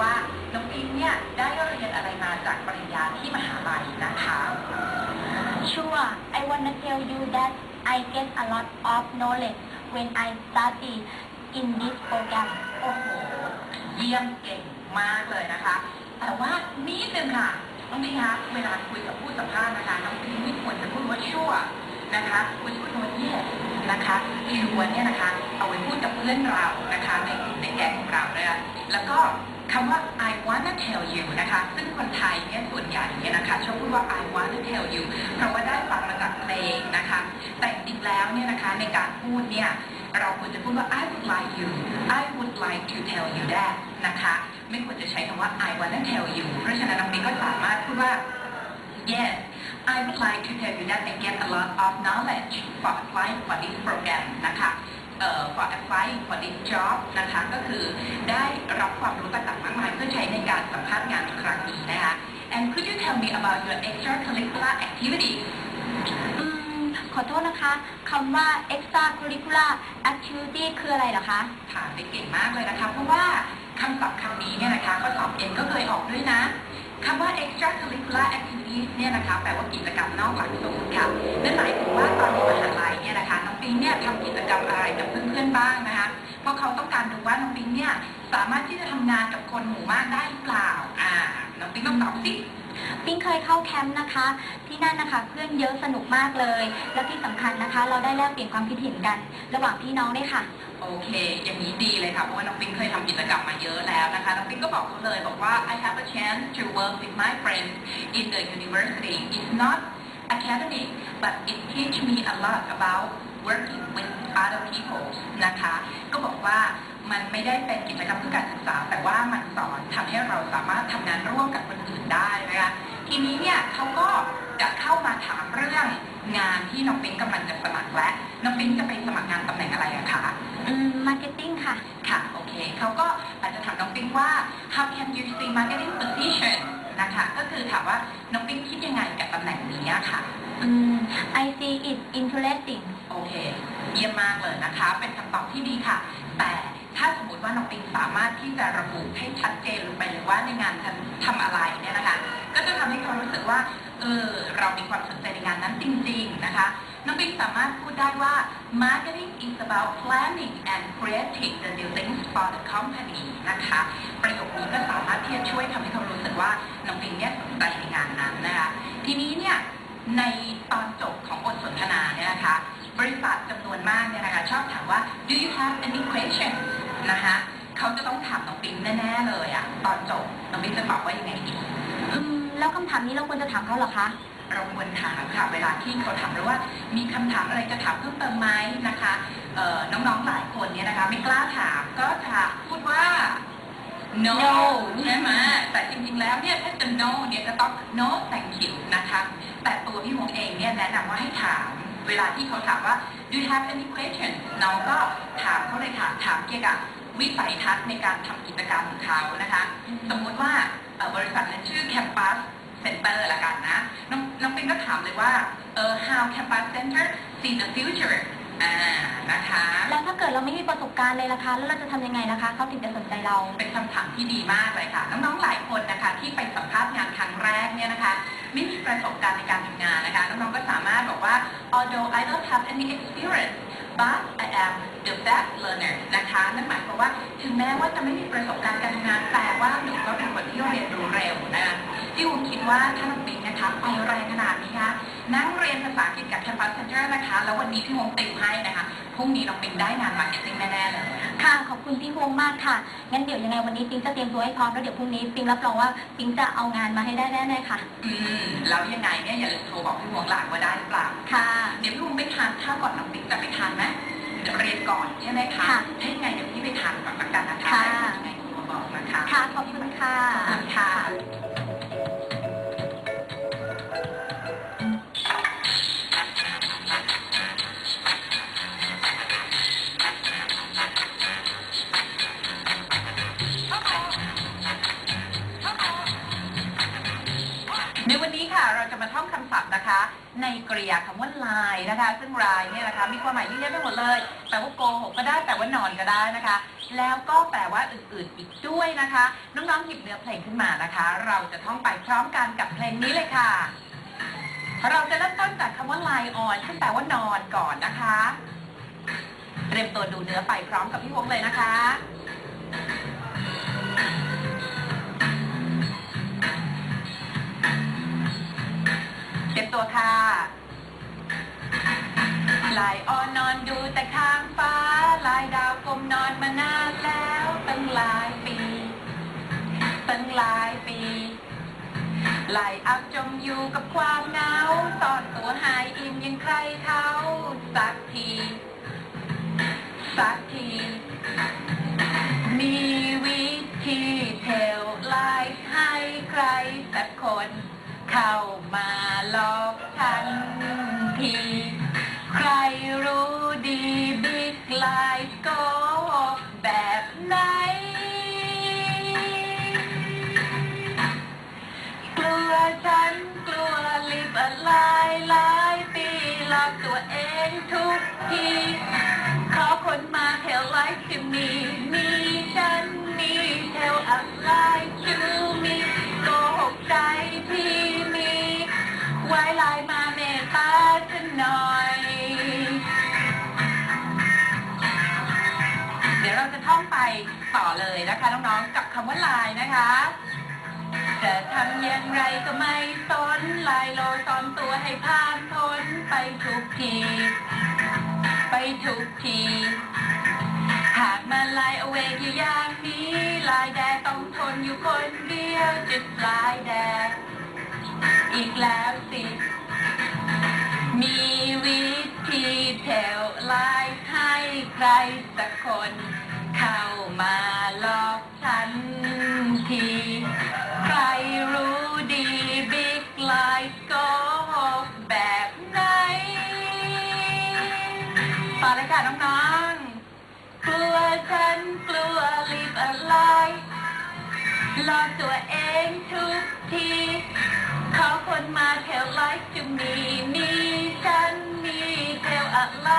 ว่าน้องปิ๊งเนี่ยได้เรียนอะไรมาจากปริญญาที่มหาลัยนะคะ Sure, I wanna tell you that I get a lot of knowledge when I study in this program. โอ้โห เยี่ยมเก่งมากเลยนะคะ แต่ว่านิดนึงค่ะ น้องพี่คะเวลาคุยกับผู้สัมภาษณ์นะคะ น้องพี่ไม่ควรจะพูดว่าชั่วนะคะควรจะพูดว่า yes นะคะชัวเนี่ยนะคะ เอาไว้พูดกับเพื่อนเรานะคะในในแก๊งของเรานะคะแล้วก็ คำว่า I wanna tell you นะคะ ซึ่งคนไทยเนี่ยส่วนใหญ่เนี่ยนะคะชอบพูดว่า I wanna tell you เพราะว่าได้ฟังมาจากเพลงนะคะ แต่จริงแล้วเนี่ยนะคะในการพูดเนี่ยเราควรจะพูดว่า I would like you I would like to tell you that นะคะ ไม่ควรจะใช้คำว่า I wanna tell you เพราะฉะนั้นน้องปิ๊กก็สามารถพูดว่า Yes I would like to tell you that I get a lot of knowledge for applying for this program นะคะ for applying for this job นะคะก็คือได้รับความรู้ต่างๆมากมายเพื่อใช้ในการสัมภาษณ์งานครั้งนี้นะคะ And could you tell me about your extracurricular activities อืมขอโทษนะคะคำว่า extracurricular activity คืออะไรเหรอคะถามได้เก่งมากเลยนะคะ เพราะว่าคำศัพท์คำนี้เนี่ยนะคะข้อสอบเอ็นก็เคยออกด้วยนะคำว่า extracurricular activities เนี่ยนะคะแปลว่ากิจกรรมนอกหลักสูตรค่ะนั่นหมายถึงว่าตอนอยู่มหาลัยเนี่ยนะคะน้องปิงเนี่ยทำกิจกรรมอะไรกับเพื่อนๆบ้างนะคะเพราะเขาต้องการดูว่าน้องปิงเนี่ยสามารถที่จะทำงานกับคนหมู่มากได้หรือเปล่าอ่าน้องปิงต้องตอบสิปิ๊งเคยเข้าแคมป์นะคะ ที่นั่นนะคะเพื่อนเยอะสนุกมากเลย แล้วที่สำคัญนะคะ เราได้แลกเปลี่ยนความคิดเห็นกัน ระหว่างพี่น้องด้วยค่ะ โอเค อย่างนี้ดีเลย ค่ะเพราะว่าน้องปิงเคยทำกิจกรรมมาเยอะแล้วนะคะน้องปิงก็บอกเขาเลยบอกว่า I have a chance to work with my friends in the university it's not academic but it teach me a lot about working with other people นะคะ ก็บอกว่ามันไม่ได้เป็นกิจกรรมเพื่อการศึกษา แต่ว่ามันสอนทำให้เราสามารถทำงานร่วมกับคนอื่นได้นะคะทีนี้เนี่ยเขาก็จะเข้ามาถามเรื่องงานที่น้องปิงกำลังจะสมัครและน้องปิงจะไปสมัครงานตำแหน่งอะไรอะคะ อืม marketing ค่ะค่ะ อเคเขาก็อาจจะถามน้องปิ๊งว่า how can you see marketing position นะคะก็คือถามว่าน้องปิ๊งคิดยังไงกับตำแหน่งนี้อะค่ะอืม I see it interesting โอเค เยี่ยมมากเลยนะคะ เป็นคำตอบที่ดีค่ะ แต่ถ้าสมมติว่าน้องปิงสามารถที่จะระบุให้ชัดเจนลงไปเลยว่าในงานทำทำอะไรเนี่ยนะคะ ก็จะทำให้เขารู้สึกว่า เออ เรามีความสนใจในงานนั้นจริง ๆ นะคะ น้องปิ๊งสามารถพูดได้ว่า marketing is about planning and creating the new things for the company นะคะ ประโยคนี้ก็สามารถที่จะช่วยทำให้เขารู้สึกว่าน้องปิงเนี่ยสนใจในงานนั้นนะคะ ทีนี้เนี่ยในตอนจบของบทสนทนาเนี่ยนะคะ บริษัทจำนวนมากเนี่ยนะคะชอบถามว่า do you have any question นะคะเขาจะต้องถามน้องปิ๊งแน่ๆเลยอะตอนจบน้องปิ๊งจะตอบว่ายังไงดีแล้วคำถามนี้เราควรจะถามเขาเหรอคะ เราควรถามค่ะเวลาที่เขาถามเราว่า มีคำถามอะไรจะถามเพิ่มเติมไหมนะคะเอ่อน้องๆหลายคนเนี่ยนะคะไม่กล้าถามก็จะพูดว่า no No ใช่ไหมแต่จริงๆแล้วเนี่ยถ้าจะ no เนี่ยจะต้อง no thank you นะคะ แต่ตัวพี่หงเองเนี่ยแนะนำว่าให้ถาม เวลาที่เขาถามว่า do you have any question น้องก็ถามเขาเลยค่ะถามเกี่ยวกับวิสัยทัศน์ในการทำกิจกรรมของเขานะคะ สมมุติว่าเอ่อบริษัทนั้นชื่อ Campus Center ละกันนะน้องน้องปิงก็ถามเลยว่าเออ how Campus Center see the future อ่านะคะแล้วถ้าเกิดเราไม่มีประสบการณ์เลยล่ะคะ แล้วเราจะทำยังไงนะคะ เขาถึงจะสนใจเรา เป็นคำถามที่ดีมากเลยค่ะ น้องๆหลายคนนะคะที่ไปสัมภาษณ์งานครั้งแรกเนี่ยนะคะ ไม่มีประสบการณ์ในการทำงานนะคะน้องๆก็สามารถบอกว่า although I don't have any experience but I am the best learner นะคะนั่นหมายความว่าถึงแม้ว่าจะไม่มีประสบการณ์การทำงานแต่ว่าหนูก็เป็นคนที่เรียนรู้เร็วนะ คะที่ผมคิดว่าถ้าน้องปิ๊งนะคะไปแรงขนาดนี้คะนั่งเรียนภาษาอังกฤษกับ Campus Center นะคะ แล้ววันนี้พี่วงติวให้นะคะพรุ่งนี้น้องปิ๊งได้งานมาร์เก็ตติ้งแน่ๆเลยค่ะขอบคุณพี่ฮวงมากค่ะ งั้นเดี๋ยวยังไงวันนี้ปิงจะเตรียมตัวให้พร้อมแล้วเดี๋ยวพรุ่งนี้ปิงรับรองว่าปิงจะเอางานมาให้ได้แน่ๆค่ะ อืมแล้วยังไงเนี่ยอย่าลืมโทรบอกพี่หวงหลานว่าได้หรือเปล่า ค่ะ เดี๋ยวพี่หวงไปทานข้าวก่อนน้องปิ๊กจะไปทานไหมเดี๋ยวเรียนก่อนใช่ไหมคะค่ะถ้ายังไงเดี๋ยวพี่ไปทานก่อนละกันนะคะค่ะได้ยังไงโทรมาบอกนะคะ ค่ะขอบคุณค่ะขอบคุณค่ะในวันนี้ค่ะ ในกริยาคำว่าลายนะคะ ซึ่งลายเนี่ยนะคะมีความหมายเยอะแยะไปหมดเลยแปลว่าโกหกก็ได้แปลว่านอนก็ได้นะคะ แล้วก็แปลว่าอื่นๆอีกด้วยนะคะ น้องๆหยิบเนื้อเพลงขึ้นมานะคะ เราจะท่องไปพร้อมกันกับเพลงนี้เลยค่ะ เราจะเริ่มต้นจากคำว่า lie on ซึ่งแปลว่านอนก่อนนะคะ เตรียมตัวดูเนื้อไปพร้อมกับพี่วงเลยนะคะ ตัวค่ะ ลายออนนอนดูแต่ข้างฟ้า ลายดาวกลมนอนมานานแล้วตั้งหลายปีตั้งหลายปี ลายอับจมอยู่กับความเหงาซ่อนตัวหายอิ่มยังใครเขาสักที สักที มีวิธีเทลไลฟ์ให้ใครสักคน เข้ามาหลอกทันที ใครรู้ดีบิ๊กไลฟ์โกหกแบบไหน กลัวฉันกลัวลิบอะไรหลายปีหลอกตัวเองทุกที ขอคนมาเทลไลฟ์จะมีมีฉันมีเทลอะไรจูมีโกห องไปต่อเลยนะคะน้องๆกับคำว่าลน์นะคะจะทำอย่างไรก็ไม่สนลายโลซอนตัวให้ผ่านพ้นไปทุกที ไปทุกที หากมาลายเอาเวกอยู่อย่างนี้ ลายแดดต้องทนอยู่คนเดียวจะลายแดดอีกแล้วสิ มีวิธีแถวลายให้ใครสักคน เลยค่ะน้องๆ กลัวฉันกลัวรีบอะไรหลอกตัวเองทุกทีขอคนมาแถวไลฟ์จะมีมีฉันมีแถวอะไร